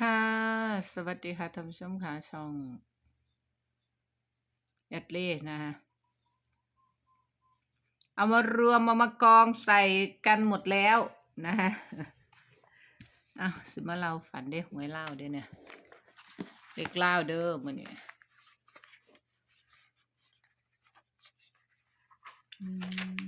ค่ะ สวัสดีค่ะท่านผู้ชมค่ะช่องแอดเล่นะคะเอามารวมเอามากองใส่กันหมดแล้วนะคะเอาสิมาเราฝันได้หวยเล่าเด้เนี่ยเล็กเล่าเด้อมันเนี่ยอืม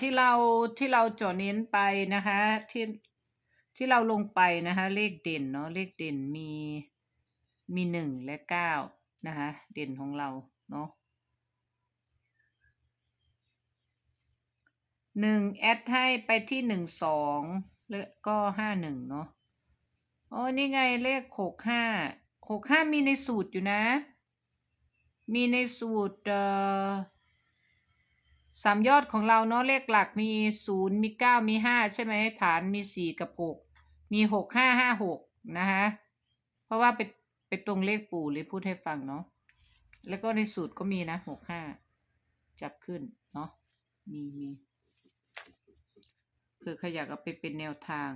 ที่เราที่เราเจาะเน้นไปนะคะที่ที่เราลงไปนะคะ เลขเด่นเนาะเลขเด่นมีมีหนึ่งและเก้านะคะเด่นของเราเนาะหนึ่งแอดให้ไปที่หนึ่งสองแล้วก็ห้าหนึ่งเนาะโอ้นี่ไงเลขหกห้าหกห้ามีในสูตรอยู่นะ มีในสูตรเอ่อ สามยอดของเราเนาะเลขหลักมีศูนย์มีเก้ามีห้าใช่ไหมฐานมีสี่กับหกมีหกห้าห้าหกนะคะเพราะว่าไปไปตรงเลขปู่เลยพูดให้ฟังเนาะแล้วก็ในสูตรก็มีนะหกห้าจับขึ้นเนาะมีมีคือขยากเอาไปเป็นแนวทาง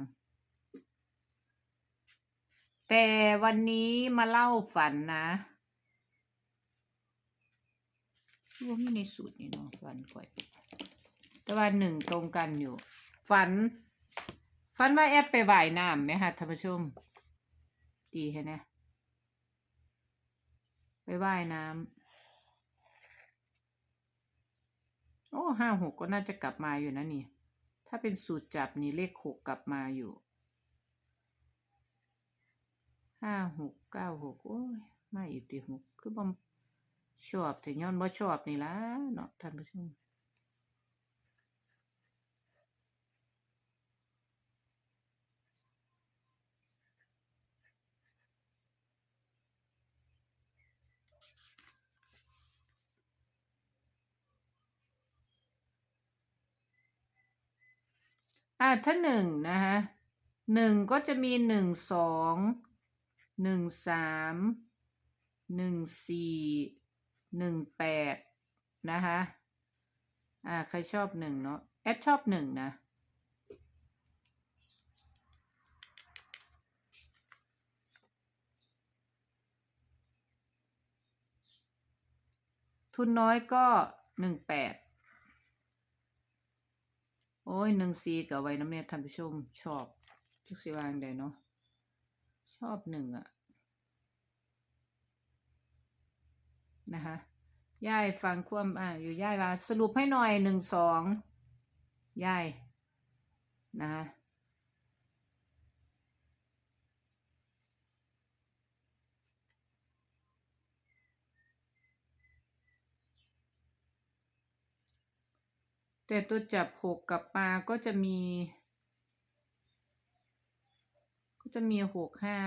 แต่วันนี้มาเล่าฝันนะ ว่ามีในสูตรนี่เนาะฝันก่อย แต่ว่าหนึ่งตรงกันอยู่ ฝัน ฝันว่าแอดไปว่ายน้ำไหมคะท่านผู้ชม ดีแค่ไหนไปว่ายน้ำโอ้ห้าหกก็น่าจะกลับมาอยู่นะนี่ ถ้าเป็นสูตรจับนี่เลขหกกลับมาอยู่ห้าหกเก้าหกโอ้ยมาอีกตีหกคือบ่ ชอบแต่ย้อนบ่ชอบนี่ล่ะเนาะท่านผู้ชมอ่าถ้าหนึ่งนะคะหนึ่งก็จะมีหนึ่งสองหนึ่งสามหนึ่งสี่ หนึ่งแปดนะคะอ่าใครชอบหนึ่งเนาะแอดชอบหนึ่งนะทุนน้อยก็หนึ่งแปดโอ้ยหนึ่งซีกับไว้น้ำเนี่ยท่านผู้ชมชอบทุกสิวางใดเนาะชอบหนึ่งอะ นะคะย่ายฟังความอ่าอยู่ย่ายว่าสรุปให้หน่อยหนึ่งสองย่ายนะคะแต่ตัวจับหกกับปลาก็จะมี ก็จะมีหกห้า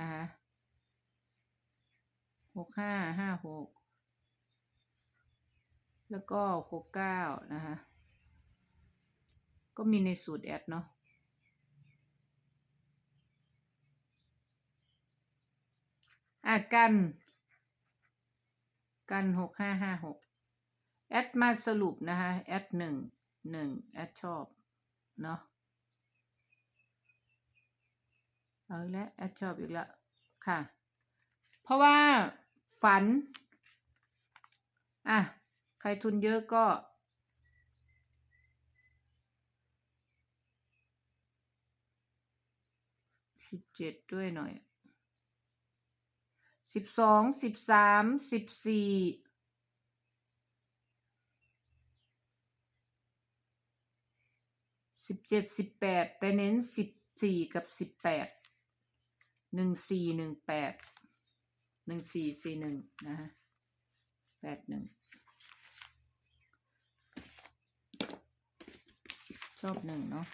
นะคะหกห้าห้าหก แล้วก็หกเก้านะคะ ก็มีในสูตรแอดเนาะอะกัน กันหกห้าห้าหกแอดมาสรุปนะคะแอดหนึ่งหนึ่งแอดชอบ เนาะเอาอีกแล้วแอดชอบอีกแล้วค่ะ เพราะว่าฝัน อะ รทุนเยอะก็ สิบเจ็ดด้วยหน่อย สิบสอง สิบสาม สิบสี่สิบเจ็ดสิบแปดแต่เน้นสิบสี่กับสิบแปดหนึ่งสี่หนึ่งแปดหนึ่งสี่สี่หนึ่งนะฮะแปดหนึ่ง อบหนึ่งเนาะ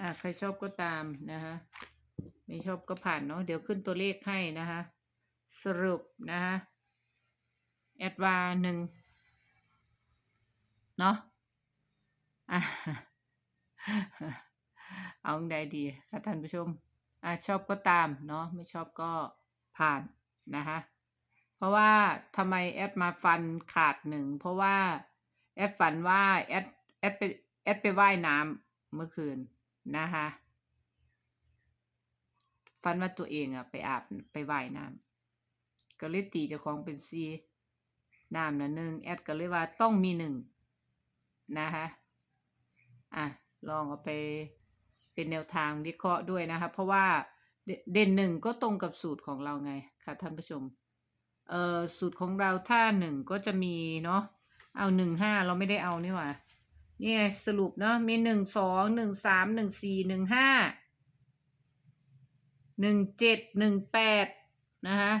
อ่าใครชอบก็ตามนะคะไม่ชอบก็ผ่านเนาะเดี๋ยวขึ้นตัวเลขให้นะคะสรุปนะคะแอดวาหนึ่งเนาะอะเอาจั่งใดดีคะท่านผู้ชมอ่าชอบก็ตามเนาะไม่ชอบก็ผ่านนะคะ เพราะว่าทำไมแอดมาฟันขาดหนึ่งเพราะว่าแอดฝันว่าแอดแอดไปแอดไปว่ายน้ำเมื่อคืนนะคะฝันว่าตัวเองอะไปอาบไปว่ายน้ำก็เลยตีเจ้าของเป็นซีน้ำนะหนึ่งแอดก็เลยว่าต้องมีหนึ่งนะคะอะลองเอาไปเป็นแนวทางวิเคราะห์ด้วยนะคะ เพราะว่าเดเด่นหนึ่งก็ตรงกับสูตรของเราไงค่ะท่านผู้ชม เอ่อสูตรของเราถ้าหนึ่งก็จะมีเนาะเอาหนึ่งห้าเราไม่ได้เอานี่หว่านี่ไงสรุปเนาะมีหนึ่งสองหนึ่งสามหนึ่งสี่หนึ่งห้าหนึ่งเจ็ดหนึ่งแปดนะคะ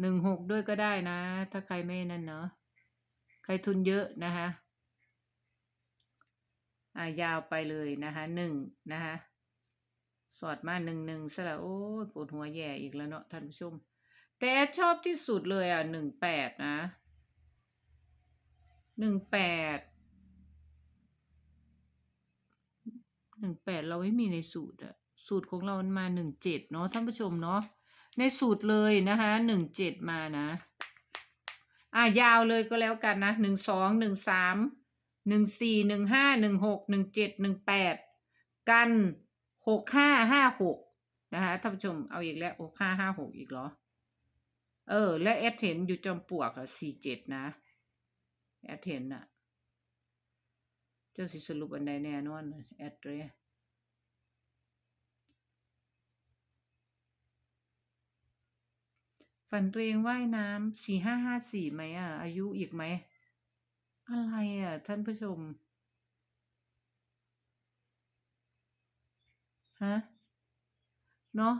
หนึ่งหกด้วยก็ได้นะ ถ้าใครไม่นั่นเนาะใครทุนเยอะนะคะอ่ายาวไปเลยนะคะหนึ่งนะคะ สอดมาหนึ่งหนึ่งซะแล้วโอ้ปวดหัวแย่อีกแล้วเนาะท่านผู้ชม แต่ชอบที่สุดเลยอะหนึ่งแปดนะหนึ่งแปดหนึ่งแปดเราไม่มีในสูตรอะสูตรของเรามันมาหนึ่งเจ็ดเนาะท่านผู้ชมเนาะในสูตรเลยนะคะหนึ่งเจ็ดมานะอะยาวเลยก็แล้วกันนะหนึ่งสองหนึ่งสามหนึ่งสี่หนึ่งห้าหนึ่งหกหนึ่งเจ็ดหนึ่งแปดกัน หกห้าห้าหกนะคะท่านผู้ชมเอาอีกแล้วหกห้าห้าหกอีกเหรอ เออ และแอดเห็นอยู่จอมปลวกอะสี่เจ็ดนะแอดเห็นอะเจ้าสิสรุปอันใดแน่นอนแอดเรยฝันตัวเองว่ายน้ำสี่ห้าห้าสี่ไหมอะ อายุอีกไหม อะไรอะ ท่านผู้ชม ฮะเนาะ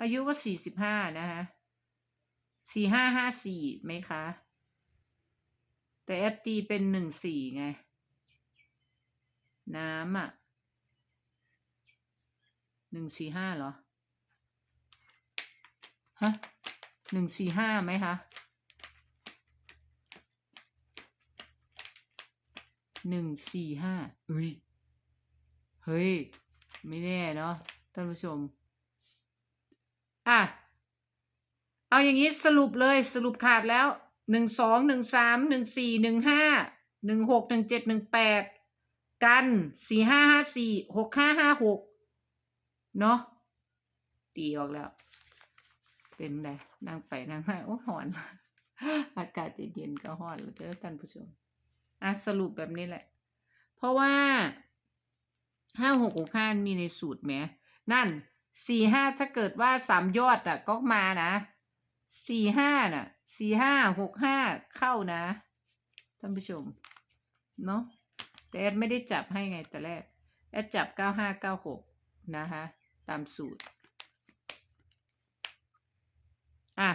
อายุก็สี่สิบห้านะคะสี่ห้าห้าสี่ไหมคะ แต่แอดตีเป็นหนึ่งสี่ไง น้ำอะหนึ่งสี่ห้าเหรอ ฮะหนึ่งสี่ห้าไหมคะหนึ่งสี่ห้าเฮ้ย เฮ้ย ไม่แน่เนาะท่านผู้ชม อะ เอาอย่างนี้สรุปเลยสรุปขาดแล้วหนึ่งสองหนึ่งสามหนึ่งสี่หนึ่งห้าหนึ่งหกหนึ่งเจ็ดหนึ่งแปดกันสี่ห้าห้าสี่หกห้าห้าหกเนาะตีออกแล้ว เป็นไงนั่งไปนั่งมาโอ้หอน อากาศเย็นๆก็หอนแล้วเจ้าท่านผู้ชมอะสรุปแบบนี้แหละ เพราะว่า ห้าหกหกห้ามีในสูตรไหมนั่นสี่ห้าถ้าเกิดว่าสามยอดอะ ก็มานะสี่ห้าน่ะสี่ห้าหกห้าเข้านะท่านผู้ชม เนาะแต่แอดไม่ได้จับให้ไงแต่แรก แอดจับเก้าห้าเก้าหกนะคะ ตามสูตร อะ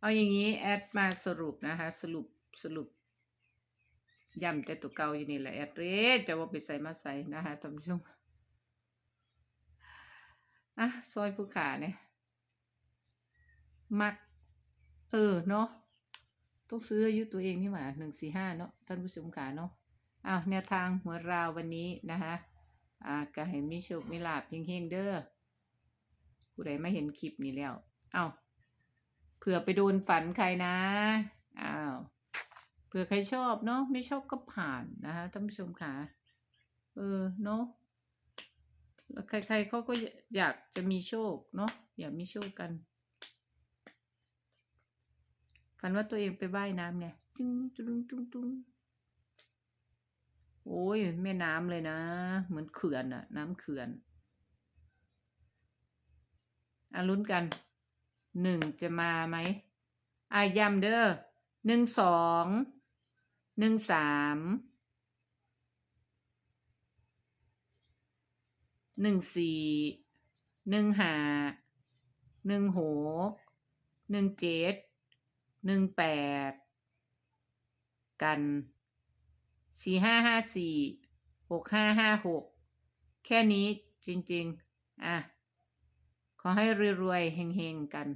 เอาอย่างนี้ แอดมาสรุปนะคะ สรุปสรุปย้ำแต่ตัวเก่าอยู่นี่แหละแอดเรจะว่าไปใส่มาใส่นะคะท่านผู้ชม อะซอยผู้ขาเนี่ย มัก เออเนาะต้องซื้ออายุตัวเองนี่หว่าหนึ่งสี่ห้าเนาะท่านผู้ชมขาเนาะอ้าวแนวทางหัวราววันนี้นะคะอ่าก็ให้มีโชคมีลาบเฮงๆเด้อผู้ใดไม่เห็นคลิปนี้แล้วเอ้าเผื่อไปโดนฝันใครนะอ้าวเผื่อใครชอบเนาะไม่ชอบก็ผ่านนะคะท่านผู้ชมขาเออเนาะ แล้วใครๆเขาก็อยากจะมีโชคเนาะอยากมีโชคกันฝันว่าตัวเองไปว่ายน้ำไงจุ้งจุ้งจุ้งจุ้งโอ้ยแม่น้ำเลยนะ เหมือนเขื่อนอะน้ำเขื่อนอะลุ้นกันหนึ่งจะมาไหมอะย้ำเด้อหนึ่งสองหนึ่งสาม หนึ่งสี่หนึ่งห้าหนึ่งหกหนึ่งเจ็ดหนึ่งแปดกันสี่ห้าห้าสี่หกห้าห้าหกแค่นี้จริง ๆ อะ ขอให้รวยๆเฮงๆกัน